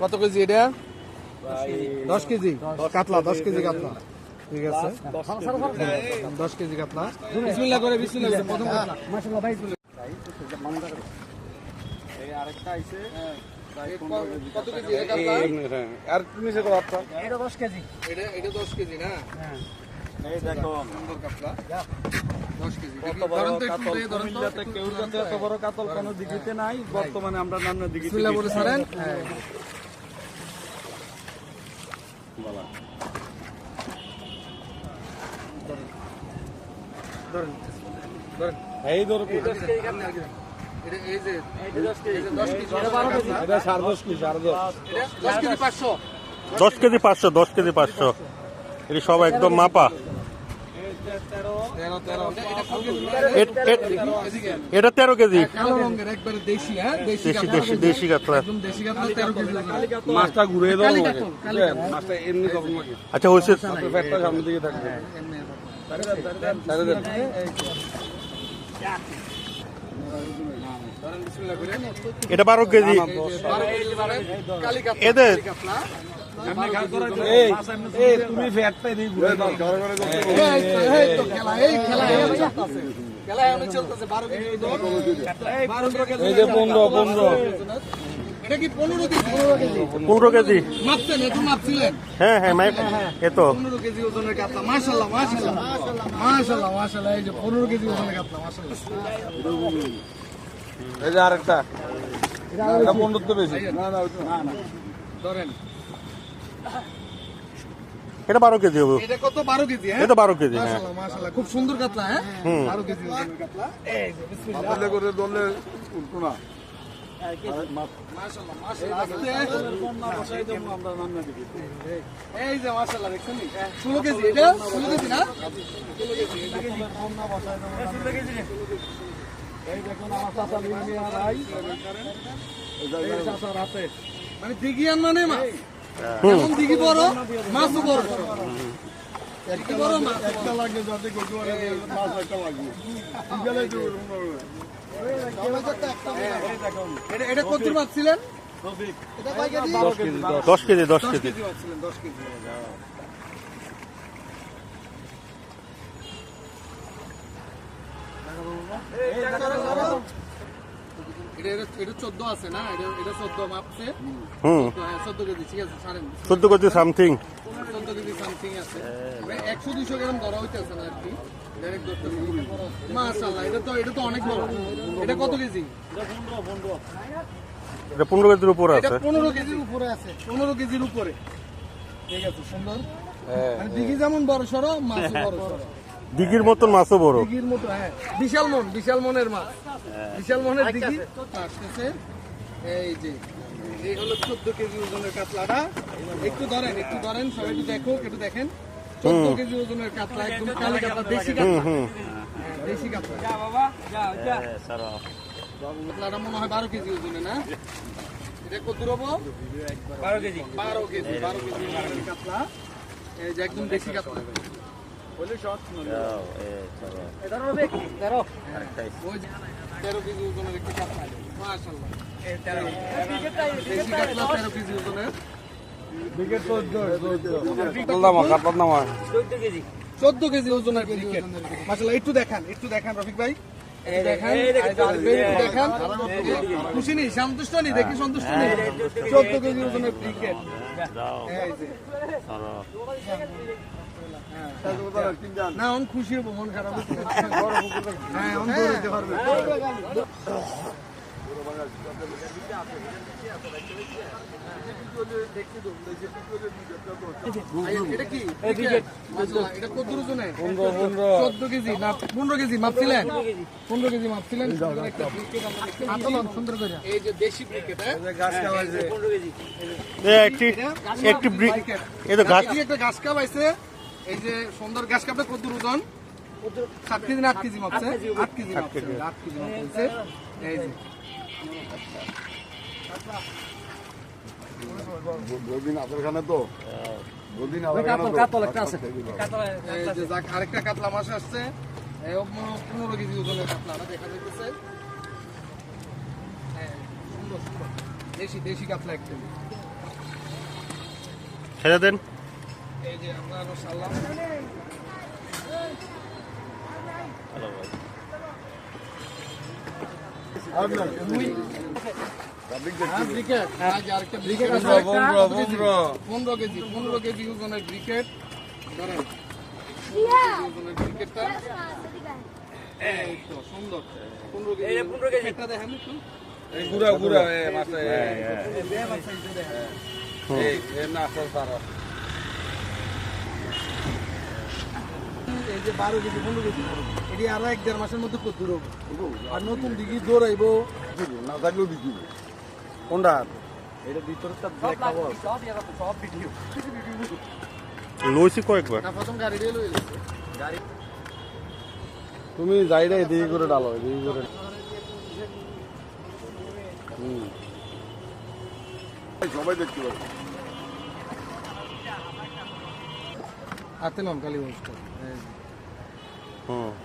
কত কেজি এটা? দশ কেজি? কাতলা দশ কেজি কাতলা। ঠিক আছে। দশ কেজি। কাতলা। বিসমিল্লাহ করে প্রথম মাশাআল্লাহ ভাই কত কেজি আর নিচে আপনার এটা 10 কেজি। এটা এটা দশ কেজি না? হ্যাঁ। এই দেখো কত বড় কাতল কেউ যাতে এত বড় কাতল কোনো দিঘিতে নাই বর্তমানে আমরা দিঘিতে এই ধরো এই যে দশ কেজি পাঁচশো দশ কেজি পাঁচশো। এটি সব একদম মাপা। এটা এ- এ- এটা তেরো কেজি। দেশি হ্যাঁ দেশি দেশি কাতলা। মাছটা ঘুরে লাগে। আচ্ছা হয়েছে করে। এটা বারো কেজি। এদের? কালী কাতলা। এই এই তুমি ফ্যাটটা এদিকে ঘুরে দাও এই তো, খেলা, এই খেলা খেলা এখনও চলতেছে, বারো কেজি ওজন। বারো কেজি এই যে পনেরো কেজি পনেরো কেজি পনেরো কেজি মাপছেন একটু মাপছিলেন হ্যাঁ হ্যাঁ মাই এ তো পনেরো কেজি ওজনের কাতলা মাশাল্লাহ মাশাল্লাহ মাশাল্লাহ মাশাল্লাহ এই যে পনেরো কেজি ওজনের কাতলা মাশাল্লাহ এই যে আরেকটা এটা পনেরো তো বেশি ধরেন এটা বারো কেজি হবে। এটা কত? বারো কেজি হ্যাঁ? এটা বারো কেজি হ্যাঁ। খুব সুন্দর কাতলা হ্যাঁ? বারো কেজি। করে দলে না। ষোলো কেজি ষোলো কেজি এই দেখুন আমার চাচা ভাই চাচার হাতে। মানে দিঘি আর মানে মাছ এখন দিঘি বড় মাছও বড় দিঘি বড় মাছ। একটা লাগে যাতে কত মাছ একটা লাগবে বিকালে তো এটা এটা কত দশ কেজি দশ কেজি। দশ কেজি ছিলেন দশ কেজি এটা এটা এটা চোদ্দ আছে না? এটা এটা চোদ্দ মাপছে। হুম। তো হ্যাঁ চোদ্দ কেজি সামথিং মানে একশো দুশো গ্রাম ধরা হইতেছে না আর কি। মাশাল্লাহ এটা তো এটা তো অনেক বড়। এটা কত কেজি? এটা পনেরো কেজির উপর আছে। পনেরো কেজির উপরে আছে। পনেরো কেজির উপরে। ঠিক আছে সুন্দর? মানে দিঘি যেমন বড় সড়ো মাছ বড় সড়ো। দিঘির মতন মাছও বড়। দিঘির মতো হ্যাঁ। বিশাল মন বিশাল মনের মাছ। বিশাল মনের দিঘি। আসতেছে এই যে এই হলো চোদ্দ কেজি ওজনের কাতলাটা। একটু ধরেন একটু ধরেন সবাই একটু দেখো একটু দেখেন। চোদ্দ কেজি ওজনের কাতলা একদম কালি কাতলা দেশি কাতলা হ্যাঁ, দেশি কাতলা। কাতলাটা মনে হয় বারো কেজি ওজনে না? এটা কত হব বারো কেজি। বারো কেজি বারো কেজি কাতলা। এই যে একদম দেশি কাতলা। চোদ্দ কেজি। ওজনের একটু দেখান একটু দেখান রফিক ভাই। দেখান খুশি নেই সন্তুষ্ট নেই দেখি সন্তুষ্ট নেই। চোদ্দ কেজি ওজনের ক্রিকেট না অন খুশি হব মন খারাপ হ্যাঁ অন দৌড়াইতে পারবে। পনেরো কেজি মাপছিলেন পনেরো কেজি মাপছিলেন সুন্দর করে এই যে দেশি ক্রিকেট হ্যাঁ একটি গাছ কাপ আছে এই যে সুন্দর ঘাস কাপটা কত ওজন সাত কেজি না আট কেজি মাপছে আট কেজি মাপছে আট কেজি মাপছে এই যে দুদিন আপনার খানে তো? দুদিন কাতল কাতল একটা আছে। এই যে যাক আরেকটা কাতলা মাছ আসছে। এই পনেরো- কেজি ওজনের কাতলাটা দেখা যাইতেছে। হ্যাঁ। দেশি দেশি কাতলা একদম ছেড়ে দেন। এই যে আমরা আরও পনেরো কেজি পনেরো কেজি ওজনের ব্রিকেট ধরেন ব্রিকেটটা সুন্দর পনেরো কেজি না এই যে বারো কেজি পনেরো কেজি এটি আরও এক দেড় মাসের মধ্যে কত হবে। আর নতুন দিঘি দৌড়াইবো। না থাকলেও বিক্রি কোনটা? এটা ভিতরে সব সব ভিডিও লইছি কয়েকবার। না প্রথম গাড়ি দিয়ে গাড়ি তুমি যাইরে এদিকে করে ডালো এদিকে করে হুম। সবাই দেখতে পাবে হাতে লম কালী বস্তু হুম